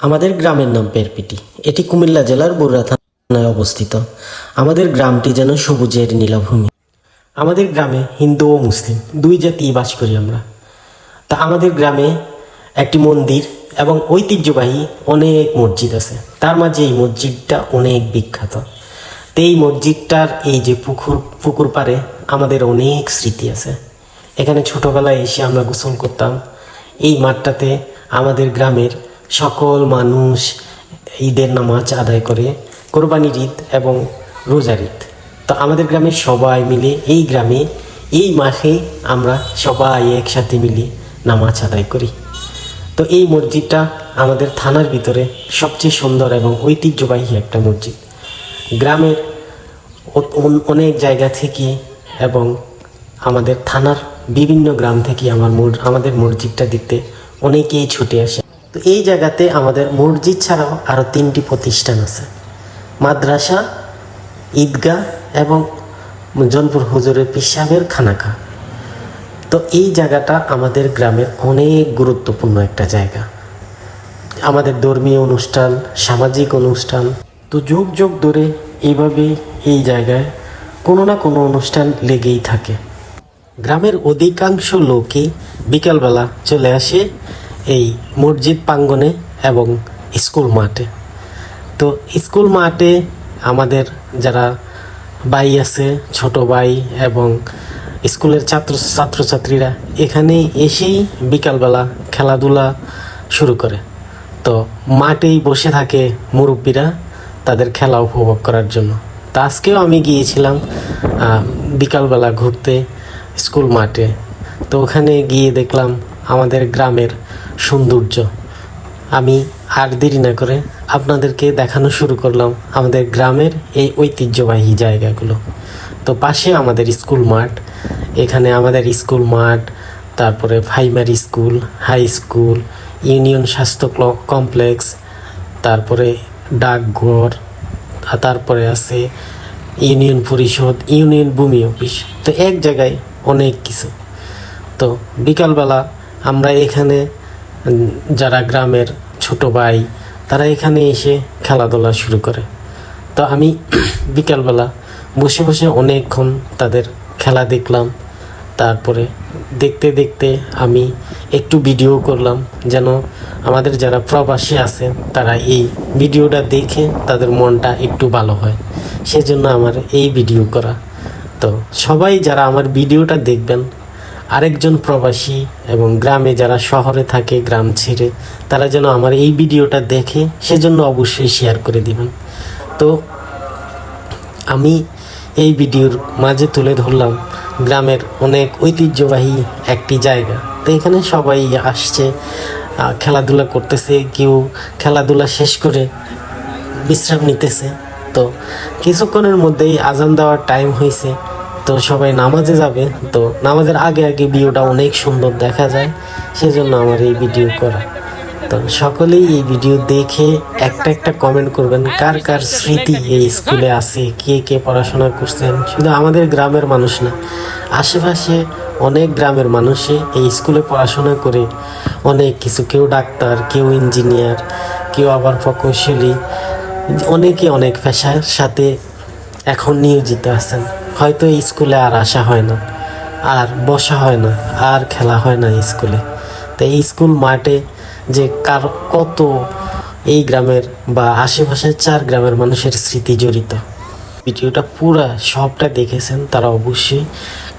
আমাদের গ্রামের নাম পেরপিটি। এটি কুমিল্লা জেলার বগুড়া থানায় অবস্থিত। আমাদের গ্রামটি যেন সবুজের নীলাভূমি। আমাদের গ্রামে হিন্দু ও মুসলিম দুই জাতি বাস করি আমরা। তা আমাদের গ্রামে একটি মন্দির এবং ঐতিহ্যবাহী অনেক মসজিদ আছে। তার মাঝে এই মসজিদটা অনেক বিখ্যাত। তো এই মসজিদটার এই যে পুকুর পুকুর পাড়ে আমাদের অনেক স্মৃতি আছে। এখানে ছোটবেলায় এসে আমরা গোসল করতাম। এই মাঠটাতে আমাদের গ্রামের সকল মানুষ ঈদের নামাজ আদায় করে, কোরবানির ঈদ এবং রোজার ঈদ। তো আমাদের গ্রামের সবাই মিলে, এই গ্রামে এই মাসে আমরা সবাই একসাথে মিলে নামাজ আদায় করি। তো এই মসজিদটা আমাদের থানার ভিতরে সবচেয়ে সুন্দর এবং ঐতিহ্যবাহী একটা মসজিদ। গ্রামের অনেক জায়গা থেকে এবং আমাদের থানার বিভিন্ন গ্রাম থেকে আমার মর- আমাদের মসজিদটা দেখতে অনেকেই ছুটে আসে। তো এই জায়গাতে আমাদের মসজিদ ছাড়াও আরও তিনটি প্রতিষ্ঠান আছে। মাদ্রাসা, ঈদগাহ এবং জনপুর হুজুরের পিসাবের খানাকা তো এই জায়গাটা আমাদের গ্রামের অনেক গুরুত্বপূর্ণ একটা জায়গা। আমাদের ধর্মীয় অনুষ্ঠান, সামাজিক অনুষ্ঠান। তো যুগ যুগ ধরে এইভাবে এই জায়গায় কোনো না কোনো অনুষ্ঠান লেগেই থাকে। গ্রামের অধিকাংশ লোকই বিকালবেলা চলে আসে এই মসজিদ প্রাঙ্গণে এবং স্কুল মাঠে। তো স্কুল মাঠে আমাদের যারা ভাই আছে, ছোট ভাই এবং স্কুলের ছাত্র, ছাত্রছাত্রীরা এখানে এসেই বিকালবেলা খেলাধুলা শুরু করে। তো মাঠেই বসে থাকে মুরব্বীরা তাদের খেলা উপভোগ করার জন্য। তো আজকেও আমি গিয়েছিলাম বিকালবেলা ঘুরতে স্কুল মাঠে। তো ওখানে গিয়ে দেখলাম আমাদের গ্রামের সৌন্দর্য। আমি আর দেরি না করে আপনাদেরকে দেখানো শুরু করলাম আমাদের গ্রামের এই ঐতিহ্যবাহী জায়গাগুলো। তো পাশে আমাদের স্কুল মাঠ, এখানে আমাদের স্কুল মাঠ, তারপরে primary school, high school, union স্বাস্থ্য কমপ্লেক্স, তারপরে ডাকঘর তারপরে আছে ইউনিয়ন পরিষদ, ইউনিয়ন ভূমি অফিস। তো এক জায়গায় অনেক কিছু। তো বিকালবেলা আমরা এখানে যারা গ্রামের ছোট ভাই, তারা এখানে এসে খেলাধুলা শুরু করে। তো আমি বিকালবেলা বসে বসে অনেকক্ষণ তাদের খেলা দেখলাম। তারপরে দেখতে দেখতে আমি একটু ভিডিও করলাম যেন আমাদের যারা প্রবাসী আছে, তারা এই ভিডিওটা দেখে তাদের মনটা একটু ভালো হয়। সেজন্য আমার এই ভিডিও করা। তো সবাই যারা আমার ভিডিওটা দেখবেন আরেকজন প্রবাসী এবং গ্রামে যারা শহরে থাকে, গ্রাম ছেড়ে, তারা যেন আমার এই ভিডিওটা দেখে সেজন্য অবশ্যই শেয়ার করে দিবেন। তো আমি এই ভিডিওর মাঝে তুলে ধরলাম গ্রামের অনেক ঐতিহ্যবাহী একটি জায়গা। তো এখানে সবাই আসছে খেলাধুলা করতেছে, কেউ খেলাধুলা শেষ করে বিশ্রাম নিতেছে। তো কিছুক্ষণের মধ্যেই আজান দেওয়ার টাইম হয়েছে। তো সবাই নামাজে যাবে। তো নামাজের আগে আগে ভিডিওটা অনেক সুন্দর দেখা যায়, সেজন্য আমার এই ভিডিও করা। তো সকলেই এই ভিডিও দেখে একটা একটা কমেন্ট করবেন, কার কার স্মৃতি এই স্কুলে আছে, কে কে পড়াশোনা করছেন? শুধু আমাদের গ্রামের মানুষ না, আশেপাশে অনেক গ্রামের মানুষই এই স্কুলে পড়াশোনা করে অনেক কিছু, কেউ ডাক্তার, কেউ ইঞ্জিনিয়ার কেউ আবার প্রকৌশলী, অনেকে অনেক পেশার সাথে এখন নিয়োজিত আছেন। হয়তো স্কুলে আর আসা হয় না, আর বসা হয় না, আর খেলা হয় না স্কুলে। তো এই স্কুল মাঠে যে কার কত এই গ্রামের বা আশেপাশের চার গ্রামের মানুষের স্মৃতি জড়িত। ভিডিওটা পুরা সবটা দেখেছেন তারা অবশ্যই।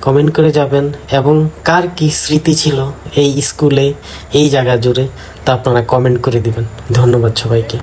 কমেন্ট করে যাবেন এবং কার কি স্মৃতি ছিল এই স্কুলে, এই জায়গা জুড়ে তা আপনারা কমেন্ট করে দিবেন। ধন্যবাদ সবাইকে।